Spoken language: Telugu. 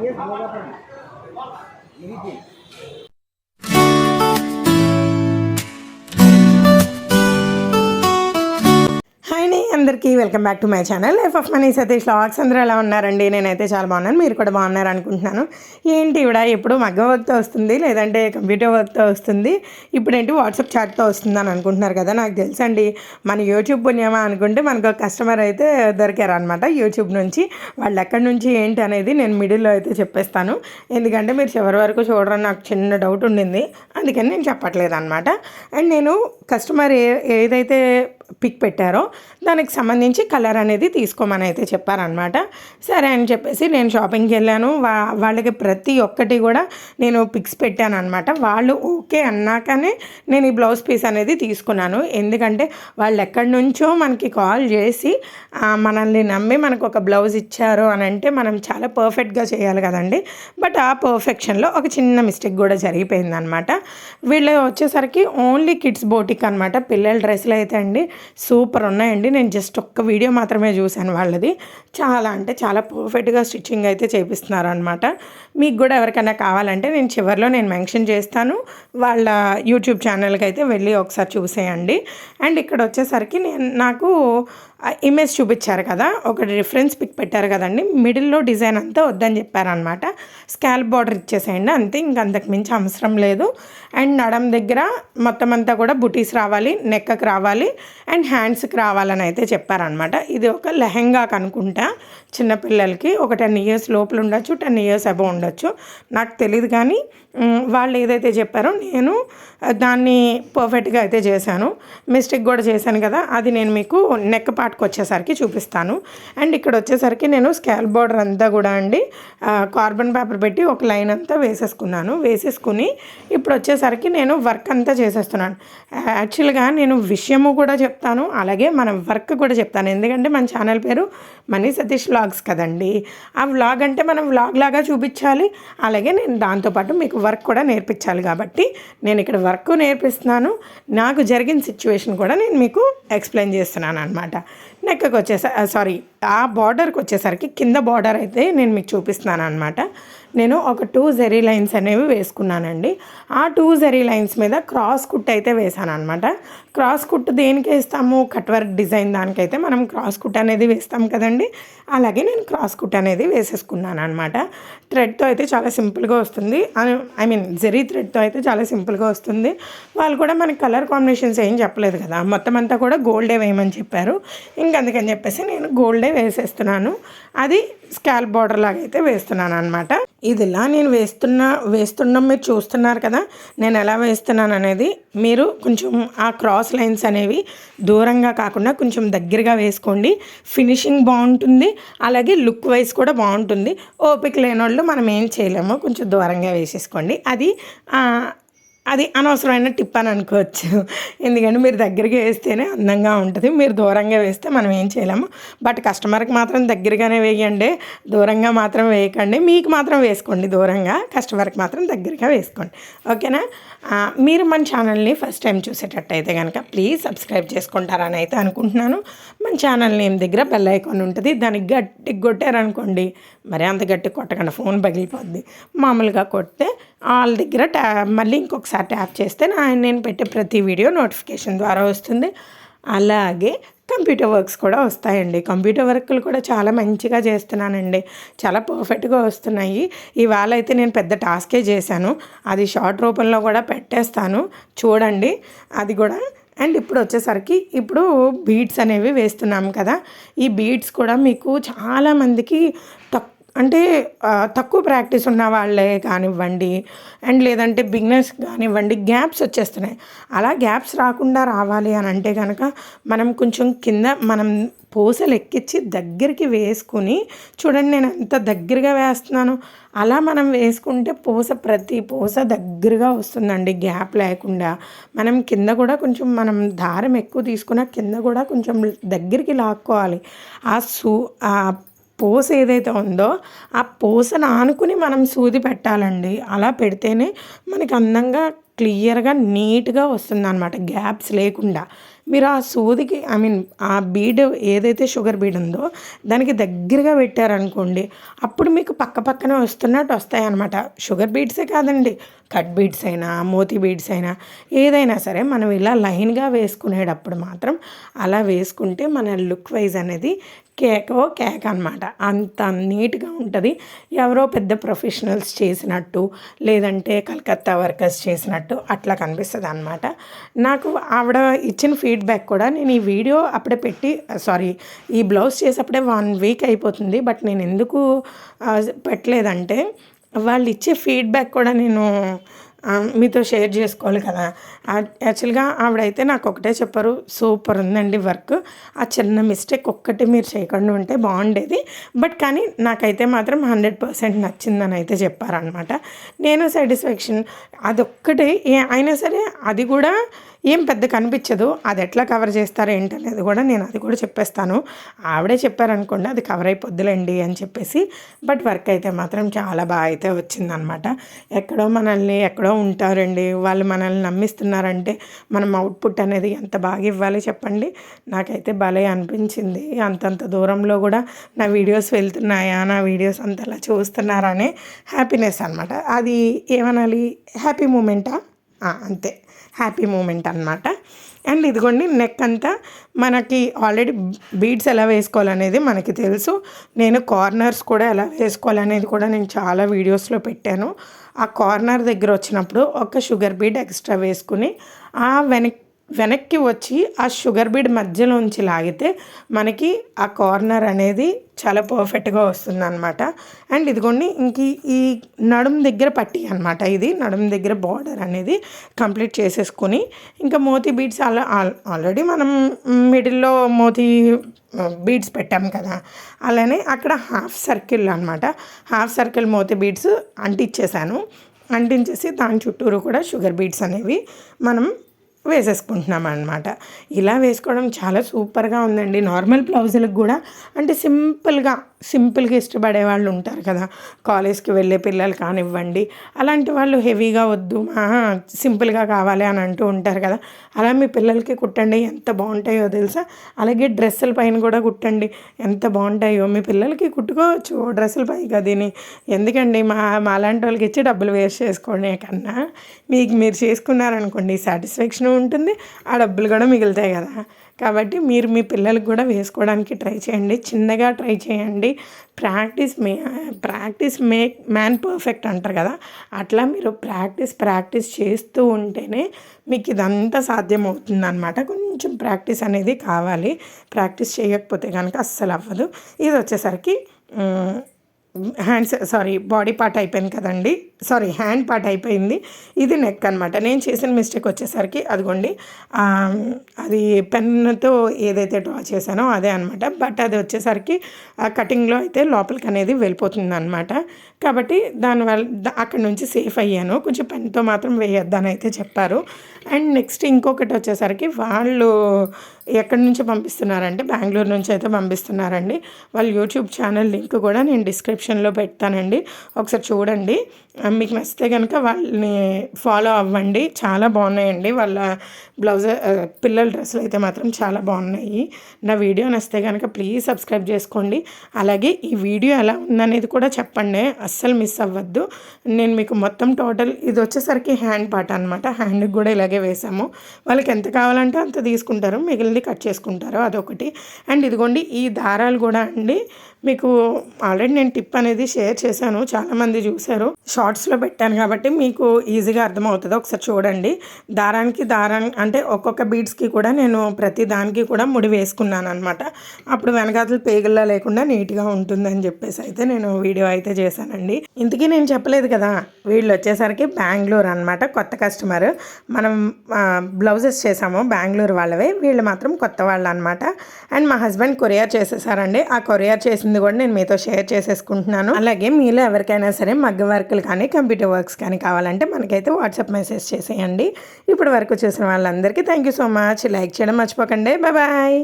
你什么？你你。అందరికీ welcome back to my channel. Life of money Satish lakhs. అందరూ ఎలా ఉన్నారండి? నేనైతే చాలా బాగున్నాను. మీరు కూడా బాగున్నారు అనుకుంటున్నాను. ఏంటి ఇవిడ? ఎప్పుడు మగ్గ వర్క్తో వస్తుంది లేదంటే కంప్యూటర్ వర్క్తో వస్తుంది ఇప్పుడు ఏంటి వాట్సాప్ చాట్తో వస్తుంది అని అనుకుంటున్నారు కదా నాకు తెలుసండి. మన యూట్యూబ్ పుణ్యమా అనుకుంటే మనకు ఒక కస్టమర్ అయితే దొరికారు అనమాట యూట్యూబ్ నుంచి వాళ్ళు ఎక్కడి నుంచి ఏంటి అనేది నేను మిడిల్లో అయితే చెప్పేస్తాను. ఎందుకంటే మీరు చివరి వరకు చూడరని నాకు చిన్న డౌట్ ఉండింది. అందుకని నేను చెప్పట్లేదు అనమాట అండ్ నేను కస్టమర్ ఏ ఏదైతే పిక్ పెట్టారో దానికి సంబంధించి కలర్ అనేది తీసుకోమని అయితే చెప్పారనమాట సరే అని చెప్పేసి నేను షాపింగ్కి వెళ్ళాను. వా వాళ్ళకి ప్రతి ఒక్కటి కూడా నేను పిక్స్ పెట్టాను అనమాట వాళ్ళు ఓకే అన్నాకనే నేను ఈ బ్లౌజ్ పీస్ అనేది తీసుకున్నాను. ఎందుకంటే వాళ్ళు ఎక్కడి నుంచో మనకి కాల్ చేసి మనల్ని నమ్మి మనకు ఒక బ్లౌజ్ ఇచ్చారు అని అంటే మనం చాలా పర్ఫెక్ట్గా చేయాలి కదండి. బట్ ఆ పర్ఫెక్షన్లో ఒక చిన్న మిస్టేక్ కూడా జరిగిపోయింది అనమాట వీళ్ళు వచ్చేసరికి ఓన్లీ కిడ్స్ బోటిక్ అనమాట పిల్లల డ్రెస్సులు అయితే అండి సూపర్ ఉన్నాయండి. నేను జస్ట్ ఒక్క వీడియో మాత్రమే చూశాను వాళ్ళది. చాలా అంటే చాలా పర్ఫెక్ట్గా స్టిచ్చింగ్ అయితే చేపిస్తున్నారు అనమాట మీకు కూడా ఎవరికైనా కావాలంటే నేను చివరిలో నేను మెన్షన్ చేస్తాను. వాళ్ళ యూట్యూబ్ ఛానల్కి అయితే వెళ్ళి ఒకసారి చూసేయండి. అండ్ ఇక్కడ వచ్చేసరికి నేను నాకు ఇమేజ్ చూపించారు కదా ఒకటి రిఫరెన్స్ పిక్ పెట్టారు కదండి. మిడిల్లో డిజైన్ అంతా వద్దని చెప్పారనమాట స్కాల్ప్ బార్డర్ ఇచ్చేసేయండి అంతే. ఇంక అంతకు మించి అవసరం లేదు. అండ్ నడం దగ్గర మొత్తం అంతా కూడా బుటీస్ రావాలి నెక్కకి రావాలి అండ్ హ్యాండ్స్కి రావాలని అయితే చెప్పారనమాట ఇది ఒక లెహెంగా అనుకుంటా చిన్నపిల్లలకి ఒక టెన్ ఇయర్స్ లోపల ఉండొచ్చు టెన్ ఇయర్స్ అబౌవ్ ఉండొచ్చు. నాకు తెలియదు కానీ వాళ్ళు ఏదైతే చెప్పారో నేను దాన్ని పర్ఫెక్ట్గా అయితే చేశాను. మిస్టేక్ కూడా చేశాను కదా అది నేను మీకు నెక్ పార్ట్కి వచ్చేసరికి చూపిస్తాను. అండ్ ఇక్కడ వచ్చేసరికి నేను స్కాల్ బార్డర్ అంతా కూడా అండి కార్బన్ పేపర్ పెట్టి ఒక లైన్ అంతా వేసేసుకున్నాను. వేసేసుకుని ఇప్పుడు వచ్చేసరికి నేను వర్క్ అంతా చేసేస్తున్నాను. యాక్చువల్గా నేను విషయము కూడా చెప్తాను అలాగే మన వర్క్ కూడా చెప్తాను. ఎందుకంటే మన ఛానల్ పేరు మనీ సతీష్ వ్లాగ్స్ కదండి. ఆ వ్లాగ్ అంటే మనం వ్లాగ్ లాగా చూపించాలి అలాగే నేను దాంతోపాటు మీకు వర్క్ కూడా నేర్పించాలి కాబట్టి నేను ఇక్కడ వర్క్ నేర్పిస్తున్నాను. నాకు జరిగిన సిచ్యువేషన్ కూడా నేను మీకు ఎక్స్ప్లెయిన్ చేస్తున్నాను అనమాట నెక్కకు వచ్చేసరి సారీ ఆ బార్డర్కి వచ్చేసరికి కింద బార్డర్ అయితే నేను మీకు చూపిస్తున్నాను అనమాట నేను ఒక టూ జెరీ లైన్స్ అనేవి వేసుకున్నానండి. ఆ టూ జెరీ లైన్స్ మీద క్రాస్ కుట్ అయితే వేసాను అనమాట క్రాస్ కుట్ దేనికి వేస్తాము? కట్ వర్క్ డిజైన్ దానికైతే మనం క్రాస్ కుట్ అనేది వేస్తాం కదండి. అలాగే నేను క్రాస్ కుట్ అనేది వేసేసుకున్నాను అనమాట థ్రెడ్తో అయితే చాలా సింపుల్గా వస్తుంది. ఐ మీన్ జెరీ థ్రెడ్తో అయితే చాలా సింపుల్గా వస్తుంది. వాళ్ళు కూడా మనకి కలర్ కాంబినేషన్స్ ఏం చెప్పలేదు కదా. మొత్తం అంతా కూడా గోల్డే వేయమని చెప్పారు. ఇంక అందుకని చెప్పేసి నేను గోల్డే వేసేస్తున్నాను. అది స్కాల్ బార్డర్ లాగా అయితే వేస్తున్నాను అనమాట ఇదిలా నేను వేస్తున్న వేస్తుండడం మీరు చూస్తున్నారు కదా నేను ఎలా వేస్తున్నాను అనేది మీరు కొంచెం ఆ క్రాస్ లైన్స్ అనేవి దూరంగా కాకుండా కొంచెం దగ్గరగా వేసుకోండి. ఫినిషింగ్ బాగుంటుంది. అలాగే లుక్ వైజ్ కూడా బాగుంటుంది. ఓపిక లేని వాళ్ళు మనం ఏం చేయలేము. కొంచెం దూరంగా వేసేసుకోండి. అది అది అనవసరమైన టిప్ అని అనుకోవచ్చు. ఎందుకంటే మీరు దగ్గరికి వేస్తేనే అందంగా ఉంటుంది. మీరు దూరంగా వేస్తే మనం ఏం చేయలేము. బట్ కస్టమర్కి మాత్రం దగ్గరగానే వేయండి. దూరంగా మాత్రం వేయకండి. మీకు మాత్రం వేసుకోండి దూరంగా. కస్టమర్కి మాత్రం దగ్గరగా వేసుకోండి. ఓకేనా? మీరు మన ఛానల్ని ఫస్ట్ టైం చూసేటట్టయితే కనుక ప్లీజ్ సబ్స్క్రైబ్ చేసుకుంటారని అయితే అనుకుంటున్నాను. మన ఛానల్ నేమ్ దగ్గర? బెల్ ఐకాన్ ఉంటుంది. దానికి గట్టి కొట్టారనుకోండి. మరి అంత గట్టి కొట్టకుండా ఫోన్ పగిలిపోద్ది. మామూలుగా కొడితే వాళ్ళ దగ్గర ట్యా మళ్ళీ ఇంకొకసారి ట్యాప్ చేస్తే నా నేను పెట్టే ప్రతి వీడియో నోటిఫికేషన్ ద్వారా వస్తుంది. అలాగే కంప్యూటర్ వర్క్స్ కూడా వస్తాయండి. కంప్యూటర్ వర్క్లు కూడా చాలా మంచిగా చేస్తున్నానండి. చాలా పర్ఫెక్ట్గా వస్తున్నాయి. ఇవాళ అయితే నేను పెద్ద టాస్కే చేశాను. అది షార్ట్ రూపంలో కూడా పెట్టేస్తాను. చూడండి. అది కూడా. అండ్ ఇప్పుడు వచ్చేసరికి ఇప్పుడు బీడ్స్ అనేవి వేస్తున్నాం కదా. ఈ బీడ్స్ కూడా మీకు చాలామందికి తక్కువ అంటే తక్కువ ప్రాక్టీస్ ఉన్న వాళ్ళే కానివ్వండి అండ్ లేదంటే బిగినర్స్ కానివ్వండి గ్యాప్స్ వచ్చేస్తున్నాయి. అలా గ్యాప్స్ రాకుండా రావాలి అని అంటే కనుక మనం కొంచెం కింద మనం పూసలు ఎక్కించి దగ్గరికి వేసుకుని చూడండి నేను ఎంత దగ్గరగా వేస్తున్నాను. అలా మనం వేసుకుంటే పూస ప్రతి పూస దగ్గరగా వస్తుందండి గ్యాప్ లేకుండా. మనం కింద కూడా కొంచెం మనం దారం ఎక్కువ తీసుకున్న కింద కూడా కొంచెం దగ్గరికి లాక్కోవాలి. ఆ సూ ఆ పూస ఏదైతే ఉందో ఆ పూసను ఆనుకుని మనం సూది పెట్టాలండి. అలా పెడితేనే మనకి అందంగా క్లియర్గా నీట్గా వస్తుంది అనమాట గ్యాప్స్ లేకుండా. మీరు ఆ సూదికి ఐ మీన్ ఆ బీడ్ ఏదైతే షుగర్ బీడ్ ఉందో దానికి దగ్గరగా పెట్టారనుకోండి అప్పుడు మీకు పక్క పక్కనే వస్తున్నట్టు వస్తాయన్నమాట. షుగర్ బీడ్సే కాదండి. కట్ బీడ్స్ అయినా మోతీ బీడ్స్ అయినా ఏదైనా సరే మనం ఇలా లైన్గా వేసుకునేటప్పుడు మాత్రం అలా వేసుకుంటే మన లుక్ వైజ్ అనేది కేక్ ఓ కేక్ అనమాట అంత నీట్గా ఉంటుంది. ఎవరో పెద్ద ప్రొఫెషనల్స్ చేసినట్టు లేదంటే కలకత్తా వర్కర్స్ చేసినట్టు అట్లా కనిపిస్తుంది అనమాట నాకు ఆవిడ ఇచ్చిన ఫీడ్ ఫీడ్బ్యాక్ కూడా నేను ఈ వీడియో అప్పుడే పెట్టి సారీ ఈ బ్లౌజ్ చేసేప్పుడే వన్ వీక్ అయిపోతుంది. బట్ నేను ఎందుకు పెట్టలేదంటే వాళ్ళు ఇచ్చే ఫీడ్బ్యాక్ కూడా నేను మీతో షేర్ చేసుకోవాలి కదా. యాక్చువల్గా ఆవిడైతే నాకు ఒకటే చెప్పారు సూపర్ ఉందండి వర్క్. ఆ చిన్న మిస్టేక్ ఒక్కటి మీరు చేయకుండా ఉంటే బాగుండేది. బట్ కానీ నాకైతే మాత్రం హండ్రెడ్ పర్సెంట్ నచ్చిందని అయితే చెప్పారనమాట నేను సాటిస్ఫాక్షన్ అదొక్కటి ఏ- అయినా సరే అది కూడా ఏం పెద్ద కనిపించదు. అది ఎట్లా కవర్ చేస్తారో ఏంటనేది కూడా నేను అది కూడా చెప్పేస్తాను. ఆవిడే చెప్పారనుకోండి అది కవర్ అయిపోద్దులేండి అని చెప్పేసి. బట్ వర్క్ అయితే మాత్రం చాలా బాగా అయితే వచ్చిందనమాట. ఎక్కడో మనల్ని ఎక్కడో ఉంటారండి. వాళ్ళు మనల్ని నమ్మిస్తున్నారంటే మనం అవుట్పుట్ అనేది ఎంత బాగా ఇవ్వాలి చెప్పండి. నాకైతే భలే అనిపించింది. అంతంత దూరంలో కూడా నా వీడియోస్ వెళ్తున్నాయా నా వీడియోస్ అంతలా చూస్తున్నారా అనే హ్యాపీనెస్ అనమాట. అది ఏమనాలి? హ్యాపీ మూమెంటా? అంతే. హ్యాపీ మూమెంట్ అనమాట అండ్ ఇదిగోండి నెక్ అంతా మనకి ఆల్రెడీ బీడ్స్ ఎలా వేసుకోవాలనేది మనకి తెలుసు. నేను కార్నర్స్ కూడా ఎలా వేసుకోవాలనేది కూడా నేను చాలా వీడియోస్లో పెట్టాను. ఆ కార్నర్ దగ్గర వచ్చినప్పుడు ఒక షుగర్ బీడ్ ఎక్స్ట్రా వేసుకుని ఆ వెనక్ వెనక్కి వచ్చి ఆ షుగర్ బీడ్ మధ్యలోంచి లాగితే మనకి ఆ కార్నర్ అనేది చాలా పర్ఫెక్ట్గా వస్తుంది అనమాట అండ్ ఇదిగోండి ఇంక ఈ- నడుం దగ్గర పట్టి అనమాట ఇది. నడుం దగ్గర బార్డర్ అనేది కంప్లీట్ చేసేసుకొని ఇంకా మోతీ బీడ్స్ అలా ఆల్రెడీ మనం మిడిల్లో మోతీ బీడ్స్ పెట్టాం కదా. అలానే అక్కడ హాఫ్ సర్కిల్ అనమాట హాఫ్ సర్కిల్ మోతీ బీడ్స్ అంటించేసాను అంటించేసి దాని చుట్టూరు కూడా షుగర్ బీడ్స్ అనేవి మనం వేసేసుకుంటున్నాం అనమాట ఇలా వేసుకోవడం చాలా సూపర్గా ఉందండి. నార్మల్ బ్లౌజులకు కూడా అంటే సింపుల్గా సింపుల్గా ఇష్టపడే వాళ్ళు ఉంటారు కదా. కాలేజ్కి వెళ్ళే పిల్లలు కానివ్వండి. అలాంటి వాళ్ళు హెవీగా వద్దు. మా సింపుల్గా కావాలి అని అంటూ ఉంటారు కదా. అలా మీ పిల్లలకి కుట్టండి. ఎంత బాగుంటాయో తెలుసా? అలాగే డ్రెస్సుల పైన కూడా కుట్టండి. ఎంత బాగుంటాయో మీ పిల్లలకి కుట్టుకోవచ్చు. డ్రెస్సుల పై దీని. ఎందుకండి? మా మా లాంటి వాళ్ళకి ఇచ్చి డబ్బులు వేస్ట్ చేసుకోవడం కన్నా మీకు మీరు చేసుకున్నారనుకోండి సాటిస్ఫాక్షన్ ఉంటుంది. ఆ డబ్బులు కూడా మిగులుతాయి కదా. కాబట్టి మీరు మీ పిల్లలకు కూడా వేసుకోవడానికి ట్రై చేయండి. చిన్నగా ట్రై చేయండి. Practice may practice make man perfect అంటారు కదా అట్లా మీరు ప్రాక్టీస్ ప్రాక్టీస్ చేస్తూ ఉంటేనే మీకు ఇదంతా సాధ్యం అవుతుంది అనమాట కొంచెం ప్రాక్టీస్ అనేది కావాలి. ప్రాక్టీస్ చేయకపోతే కనుక అస్సలు అవ్వదు. ఇది వచ్చేసరికి హ్యాండ్స్ సారీ బాడీ పార్ట్ అయిపోయింది కదండి. సారీ హ్యాండ్ పార్ట్ అయిపోయింది. ఇది నెక్ అనమాట నేను చేసిన మిస్టేక్ వచ్చేసరికి అదిగోండి అది పెన్నుతో ఏదైతే డ్రా చేశానో అదే అనమాట బట్ అది వచ్చేసరికి ఆ కటింగ్లో అయితే లోపలికి అనేది వెళ్ళిపోతుంది అనమాట కాబట్టి దానివల్ల అక్కడ నుంచి సేఫ్ అయ్యాను. కొంచెం పెన్తో మాత్రం వేయొద్దని అయితే చెప్పారు. అండ్ నెక్స్ట్ ఇంకొకటి వచ్చేసరికి వాళ్ళు ఎక్కడి నుంచి పంపిస్తున్నారంటే బెంగళూరు నుంచి అయితే పంపిస్తున్నారండి. వాళ్ళ యూట్యూబ్ ఛానల్ లింక్ కూడా నేను డిస్క్రిప్షన్లో పెడతానండి. ఒకసారి చూడండి. Um, మీకు నచ్చితే కనుక వాళ్ళని ఫాలో అవ్వండి. చాలా బాగున్నాయండి. వాళ్ళ బ్లౌజ్ uh, పిల్లల డ్రెస్సులు అయితే మాత్రం చాలా బాగున్నాయి. నా వీడియో నచ్చితే కనుక ప్లీజ్ సబ్స్క్రైబ్ చేసుకోండి. అలాగే ఈ వీడియో ఎలా ఉందనేది కూడా చెప్పండి. అస్సలు మిస్ అవ్వద్దు. నేను మీకు మొత్తం టోటల్ ఇది వచ్చేసరికి హ్యాండ్ పార్ట్ అనమాట హ్యాండ్కి కూడా ఇలాగే వేసాము. వాళ్ళకి ఎంత కావాలంటే అంత తీసుకుంటారు. మిగిలింది కట్ చేసుకుంటారు. అదొకటి. అండ్ ఇదిగోండి ఈ దారాలు కూడా అండి. మీకు ఆల్రెడీ నేను టిప్ అనేది షేర్ చేశాను. చాలామంది చూశారు. షార్ట్స్ బాక్స్లో పెట్టాను కాబట్టి మీకు ఈజీగా అర్థమవుతుంది. ఒకసారి చూడండి. దారానికి దారం అంటే ఒక్కొక్క బీడ్స్కి కూడా నేను ప్రతి దానికి కూడా ముడి వేసుకున్నాను అనమాట అప్పుడు వెనకాతలు పేగుల్లా లేకుండా నీట్గా ఉంటుందని చెప్పేసి అయితే నేను వీడియో అయితే చేశానండి. ఇంతకీ నేను చెప్పలేదు కదా వీళ్ళు వచ్చేసరికి బెంగళూరు అనమాట కొత్త కస్టమర్. మనం బ్లౌజెస్ చేసాము బెంగళూరు వాళ్ళవే వీళ్ళు మాత్రం కొత్త వాళ్ళు అనమాట అండ్ మా హస్బెండ్ కొరియర్ చేసేసారండి. ఆ కొరియర్ చేసింది కూడా నేను మీతో షేర్ చేసేసుకుంటున్నాను. అలాగే మీలో ఎవరికైనా సరే మగ్గ వర్కులు కానీ కంప్యూటర్ వర్క్స్ కానీ కావాలంటే మనకైతే వాట్సాప్ మెసేజ్ చేసేయండి. ఇప్పటి వరకు చూసిన వాళ్ళందరికీ thank you so much. Like చేయడం మర్చిపోకండి. బాయ్.